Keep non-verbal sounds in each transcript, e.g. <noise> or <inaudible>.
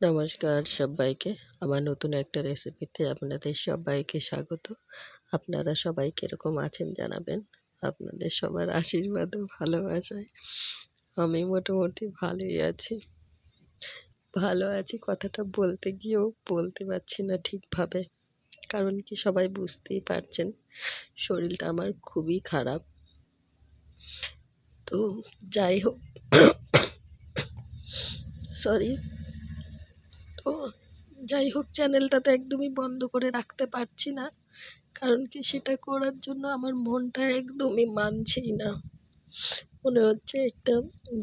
নমস্কার সবাইকে। আমার নতুন একটা রেসিপিতে আপনাদের সবাইকে স্বাগত। আপনারা সবাই কীরকম আছেন জানাবেন? আপনাদের সবার আশীর্বাদ ও ভালোবাসায় আমি মোটামুটি ভালোই আছি। ভালো আছি কথাটা বলতে গিয়েও বলতে পারছি না ঠিকভাবে। কারণ কি সবাই বুঝতেই পারছেন, শরীরটা আমার খুবই খারাপ। তো যাই হোক <coughs> সরি তো যাই হোক চ্যানেলটা তো একদমই বন্ধ করে রাখতে পারছি না, কারণ কি সেটা করার জন্য আমার মনটা একদমই মানছেই না। মনে হচ্ছে একটা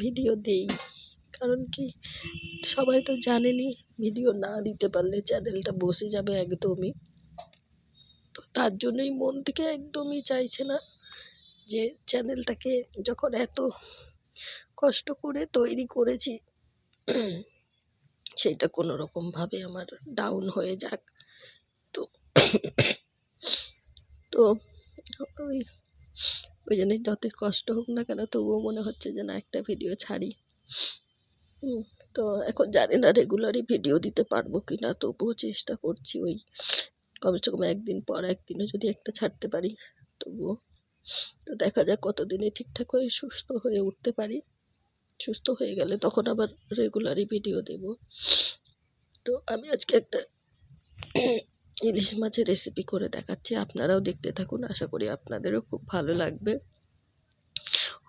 ভিডিও দেই, কারণ কি সবাই তো জানেনই ভিডিও না দিতে পারলে চ্যানেলটা বসে যাবে একদমই। তো তার জন্যই মন থেকে একদমই চাইছে না যে চ্যানেলটাকে যখন এত কষ্ট করে তৈরি করেছি সেটা কোনো রকমভাবে আমার ডাউন হয়ে যাক। তো তো ওই ওই জন্যই যতই কষ্ট হোক না কেন তবুও মনে হচ্ছে যে না, একটা ভিডিও ছাড়ি। তো এখন জানি না রেগুলারই ভিডিও দিতে পারব কি না তবুও চেষ্টা করছি ওই কমসে কম একদিন পর একদিনও যদি একটা ছাড়তে পারি, তবুও। তো দেখা যাক কতদিনে ঠিকঠাক হয়ে, সুস্থ হয়ে উঠতে পারি। সুস্থ হয়ে গেলে তখন আবার রেগুলারই ভিডিও দেব। তো আমি আজকে একটা ইলিশ মাছের রেসিপি করে দেখাচ্ছি। আপনারাও দেখতে থাকুন, আশা করি আপনাদেরও খুব ভালো লাগবে।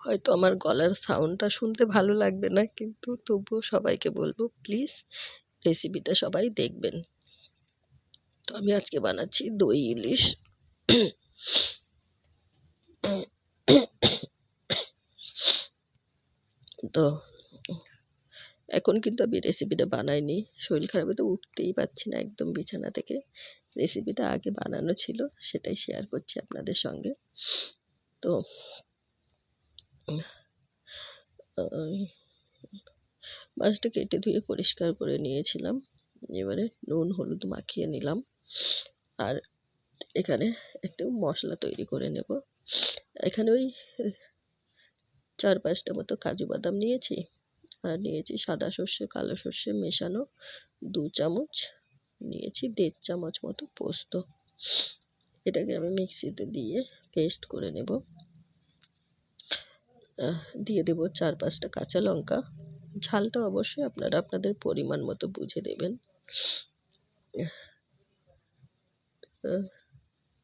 হয়তো আমার গলার সাউন্ডটা শুনতে ভালো লাগবে না, কিন্তু তবুও সবাইকে বলব প্লিজ রেসিপিটা সবাই দেখবেন। তো আমি আজকে বানাচ্ছি দই ইলিশ। তো এখন কিন্তু আমি রেসিপিটা বানাইনি। শরীর খারাপে তো উঠতেই পারছি না একদম বিছানা থেকে। রেসিপিটা আগে বানানো ছিল, সেটাই শেয়ার করছি আপনাদের সঙ্গে। তো মাছটা কেটে ধুয়ে পরিষ্কার করে নিয়েছিলাম। এবারে নুন, হলুদ মাখিয়ে নিলাম। আর এখানে একটু মশলা তৈরি করে নেব। এখানে ওই চার পাঁচটা মতো কাজু বাদাম নিয়েছি আর নিয়েছি সাদা সর্ষে, কালো সর্ষে মেশানো দু চামচ। নিয়েছি দেড় চামচ মতো পোস্ত। এটাকে আমি মিক্সিতে দিয়ে পেস্ট করে নেব। দিয়ে দেব চার পাঁচটা কাঁচা লঙ্কা। ঝালটা অবশ্যই আপনারা আপনাদের পরিমাণ মতো বুঝে দেবেন।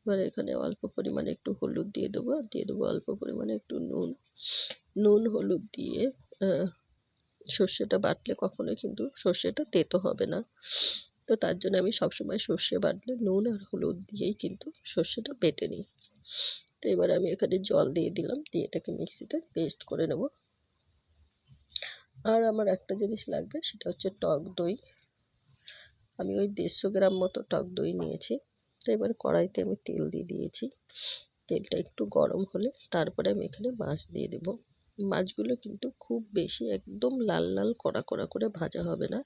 এবার এখানে অল্প পরিমাণে একটু হলুদ দিয়ে দেবো। দিয়ে দেবো অল্প পরিমাণে একটু নুন। নুন, হলুদ দিয়ে সর্ষেটা বাটলে কখনোই কিন্তু সর্ষেটা তেতো হবে না। তো তার জন্য আমি সবসময় সর্ষে বাটলে নুন আর হলুদ দিয়েই কিন্তু সর্ষেটা বেটে নিই। তো এবার আমি এখানে জল দিয়ে দিলাম, দিয়ে এটাকে মিক্সিতে পেস্ট করে নেব। আর আমার একটা জিনিস লাগবে, সেটা হচ্ছে টক দই। আমি ওই দেড়শো গ্রাম মতো টক দই নিয়েছি। তো এবার কড়াইতে আমি তেল দিয়ে দিয়েছি। তেলটা একটু গরম হলে তারপরে আমি এখানে মাছ দিয়ে দেব। মাছগুলো কিন্তু খুব বেশি একদম লাল লাল, কড়া কড়া করে ভাজা হবে না।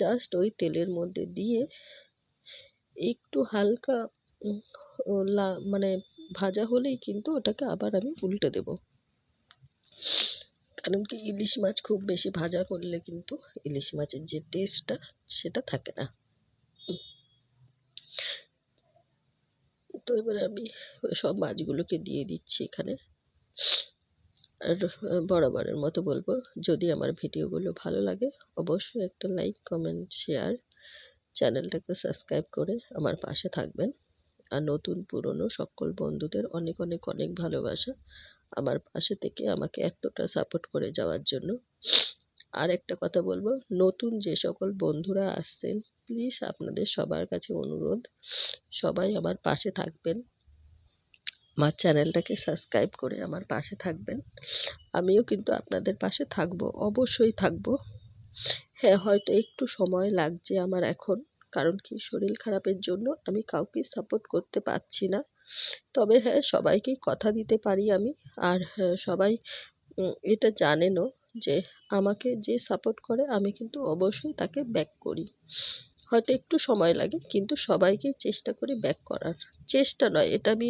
জাস্ট ওই তেলের মধ্যে দিয়ে একটু হালকা মানে ভাজা হলেই কিন্তু ওটাকে আবার আমি উল্টে দেব। কারণ কি ইলিশ মাছ খুব বেশি ভাজা করলে কিন্তু ইলিশ মাছের যে টেস্টটা সেটা থাকে না। তো এবার আমি সব মাছগুলোকে দিয়ে দিচ্ছি এখানে। আর বরাবরের মতো বলব। যদি আমার ভিডিওগুলো ভালো লাগে, অবশ্যই একটা লাইক কমেন্ট শেয়ার চ্যানেলটাকে সাবস্ক্রাইব করে আমার পাশে থাকবেন। আর নতুন, পুরনো সকল বন্ধুদের অনেক অনেক অনেক ভালোবাসা আমার পাশে থেকে আমাকে এতটা সাপোর্ট করে যাওয়ার জন্য। আর একটা কথা বলব, নতুন যে সকল বন্ধুরা আসছেন প্লিজ আপনাদের সবার কাছে অনুরোধ, সবাই আমার পাশে থাকবেন। আমার চ্যানেলটাকে সাবস্ক্রাইব করে আমার পাশে থাকবেন। আমিও কিন্তু আপনাদের পাশে থাকব অবশ্যই থাকব। হ্যাঁ হয়তো একটু সময় লাগছে আমার এখন কারণ কি শরীর খারাপের জন্য আমি কাউকে সাপোর্ট করতে পারছি না। তবে হ্যাঁ সবাইকেই কথা দিতে পারি আমি। আর হ্যাঁ, সবাই এটা জানেনও যে আমাকে যে সাপোর্ট করে আমি কিন্তু অবশ্যই তাকে ব্যাক করি। হয়তো একটু সময় লাগে, কিন্তু সবাইকে চেষ্টা করি ব্যাক করার। চেষ্টা নয়, এটা আমি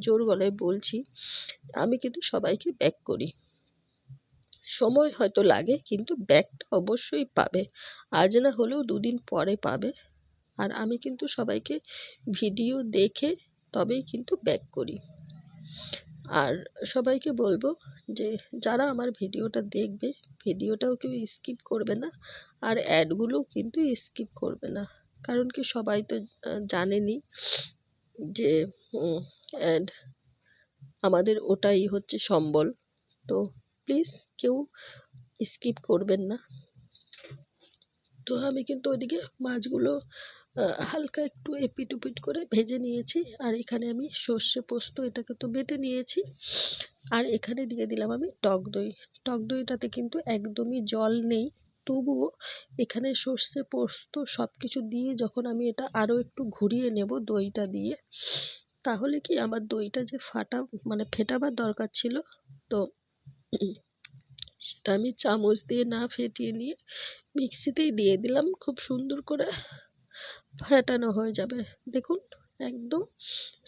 জোর গলায় বলছি, আমি কিন্তু সবাইকে ব্যাক করি। সময় হয়তো লাগে, কিন্তু ব্যাকটা অবশ্যই পাবে। আজ না হলেও দুদিন পরে পাবে। আর আমি কিন্তু সবাইকে ভিডিও দেখে তবেই কিন্তু ব্যাক করি। আর সবাইকে বলব যে যারা আমার ভিডিওটা দেখবে ভিডিওটাও কেউ স্কিপ করবে না। আর অ্যাডগুলোও কিন্তু স্কিপ করবে না। কারণ কি সবাই তো আহ, জানেনই যে অ্যাড আমাদের ওটাই হচ্ছে সম্বল। তো প্লিজ কেউ স্কিপ করবেন না। তো আমি কিন্তু ওইদিকে মাছগুলো হালকা একটু এপিট ওপিট করে ভেজে নিয়েছি। আর এখানে আমি সর্ষে পোস্ত এটাকে তো বেটে নিয়েছি। আর এখানে দিয়ে দিলাম আমি টক দই। টক দইটাতে কিন্তু একদমই জল নেই। তবুও এখানে সর্ষে পোস্ত সব কিছু দিয়ে যখন আমি এটা আরও একটু ঘুরিয়ে নেব দইটা দিয়ে, তাহলে কি আমার দইটা যে ফাটা মানে ফেটাবার দরকার ছিল, তো সেটা আমি চামচ দিয়ে না ফেটিয়ে নিয়ে মিক্সিতেই দিয়ে দিলাম খুব সুন্দর করে। ফেটানো হয়ে যাবে। দেখুন, একদম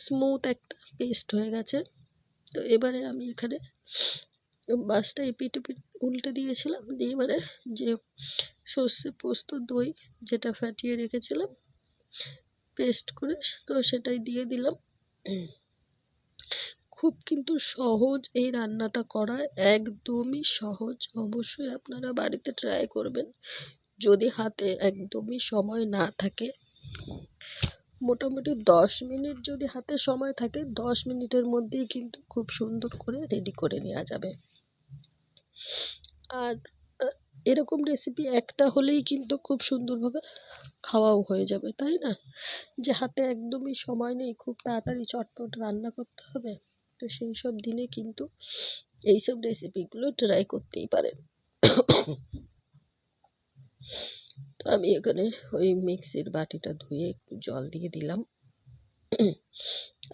স্মুথ একটা পেস্ট হয়ে গেছে। তো এবারে আমি এখানে মাছটা এপিট ওপিট উল্টে দিয়েছিলাম, দিয়ে এবারে যে সর্ষে পোস্ত দই যেটা ফাটিয়ে রেখেছিলাম পেস্ট করে তো সেটাই দিয়ে দিলাম। খুব কিন্তু সহজ এই রান্নাটা করা একদমই সহজ। অবশ্যই আপনারা বাড়িতে ট্রাই করবেন। যদি হাতে একদমই সময় না থাকে মোটামুটি দশ মিনিট যদি হাতে সময় থাকে, দশ মিনিটের মধ্যেই কিন্তু খুব সুন্দর করে রেডি করে নেওয়া যাবে। আর এরকম রেসিপি একটা হলেই কিন্তু খুব সুন্দরভাবে খাওয়াও হয়ে যাবে, তাই না? যে হাতে একদমই সময় নেই, খুব তাড়াতাড়ি চটপট রান্না করতে হবে, তো সেই সব দিনে কিন্তু এইসব রেসিপিগুলো ট্রাই করতেই পারেন। তো আমি এখানে ওই মিক্সির বাটিটা ধুয়ে একটু জল দিয়ে দিলাম।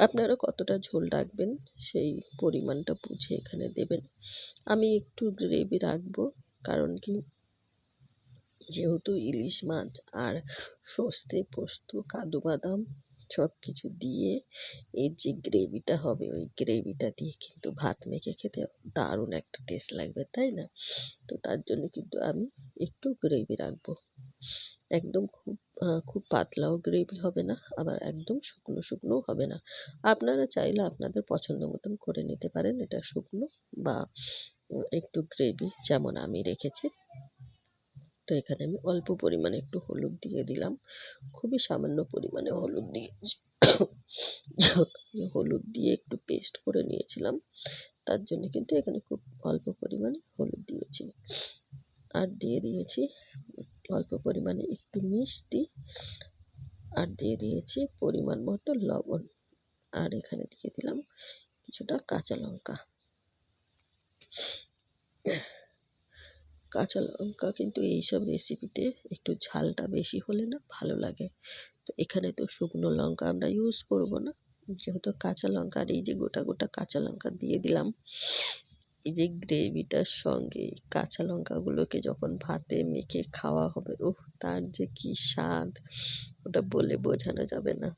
আপনারা কতটা ঝোল রাখবেন সেই পরিমাণটা বুঝে এখানে দেবেন। আমি একটু গ্রেভি রাখব কারণ কি যেহেতু ইলিশ মাছ আর সস্তে পোস্ত কাজু বাদাম সব কিছু দিয়ে এর যে গ্রেভিটা হবে, ওই গ্রেভিটা দিয়ে কিন্তু ভাত মেখে খেতে দারুণ একটা টেস্ট লাগবে, তাই না? তো তার জন্য কিন্তু আমি একটু গ্রেভি রাখব। একদম খুব খুব পাতলাও গ্রেভি হবে না, আবার একদম শুকনো শুকনোও হবে না। আপনারা চাইলে আপনাদের পছন্দ মতন করে নিতে পারেন এটা শুকনো বা একটু গ্রেভি যেমন আমি রেখেছি। তো এখানে আমি অল্প পরিমাণে একটু হলুদ দিয়ে দিলাম। খুবই সামান্য পরিমাণে হলুদ আমি হলুদ দিয়ে একটু পেস্ট করে নিয়েছিলাম, তার জন্য কিন্তু এখানে খুব অল্প পরিমাণে হলুদ দিয়েছি। আর দিয়ে দিয়েছি অল্প পরিমাণে একটু মিষ্টি। আর দিয়ে দিয়েছি পরিমাণ মতো লবণ। আর এখানে দিয়ে দিলাম কিছুটা কাঁচা লঙ্কা। কাঁচা লঙ্কা কিন্তু এইসব রেসিপিতে একটু ঝালটা বেশি হলে না ভালো লাগে। তো এখানে তো শুকনো লঙ্কা আমরা ইউজ করব না। যেহেতু কাঁচা লঙ্কা আর এই যে গোটা গোটা কাঁচা লঙ্কা দিয়ে দিলাম এই যে গ্রেভিটার সঙ্গে কাঁচা লঙ্কাগুলোকে যখন ভাতে মেখে খাওয়া হবে, উফ, তার যে কি স্বাদ, ওটা বলে বোঝানো যাবে না।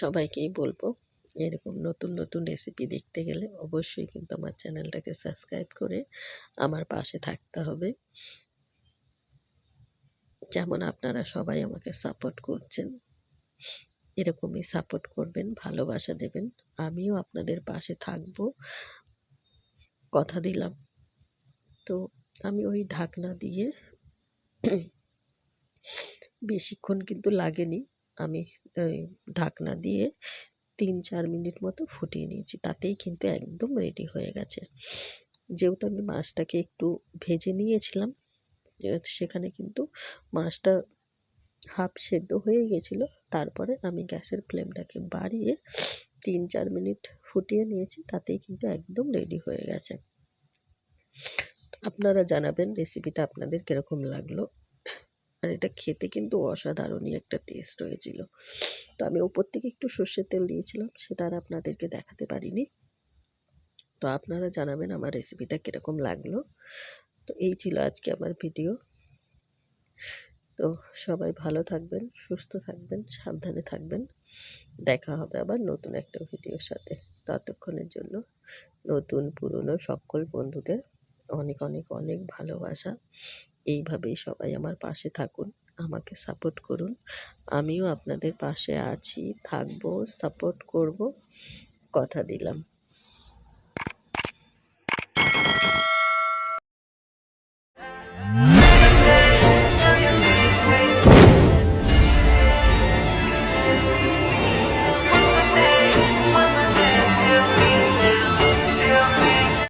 সবাইকেই বলব, এরকম নতুন নতুন রেসিপি দেখতে গেলে অবশ্যই কিন্তু আমার চ্যানেলটাকে সাবস্ক্রাইব করে আমার পাশে থাকতে হবে। যেমন আপনারা সবাই আমাকে সাপোর্ট করছেন। এরকমই সাপোর্ট করবেন, ভালোবাসা দেবেন। আমিও আপনাদের পাশে থাকব। কথা দিলাম। তো আমি ওই ঢাকনা দিয়ে বেশিক্ষণ কিন্তু লাগেনি। আমি ঢাকনা দিয়ে তিন চার মিনিট মতো ফুটিয়ে নিয়েছি। তাতেই কিন্তু একদম রেডি হয়ে গেছে। যেহেতু আমি মাছটাকে একটু ভেজে নিয়েছিলাম সেখানে কিন্তু মাছটা হাফ সেদ্ধ হয়ে গেছিল। তারপরে আমি গ্যাসের ফ্লেমটাকে বাড়িয়ে তিন, চার মিনিট ফুটিয়ে নিয়েছি, তাতেই কিন্তু একদম রেডি হয়ে গেছে। আপনারা জানাবেন রেসিপিটা আপনাদের কীরকম লাগল। আর এটা খেতে কিন্তু অসাধারণই একটা টেস্ট হয়েছিল তো আমি ওপর থেকে একটু সর্ষের তেল দিয়েছিলাম, সেটা আর আপনাদেরকে দেখাতে পারিনি। তো আপনারা জানাবেন আমার রেসিপিটা কীরকম লাগল। তো এই ছিল আজকে আমার ভিডিও। তো সবাই ভালো থাকবেন, সুস্থ থাকবেন, সাবধানে থাকবেন। দেখা হবে আবার নতুন একটা ভিডিওর সাথে। ততক্ষণের জন্য নতুন, পুরনো সকল বন্ধুদের অনেক অনেক অনেক ভালোবাসা। এইভাবেই সবাই আমার পাশে থাকুন, আমাকে সাপোর্ট করুন। আমিও আপনাদের পাশে আছি, থাকব, সাপোর্ট করব। কথা দিলাম।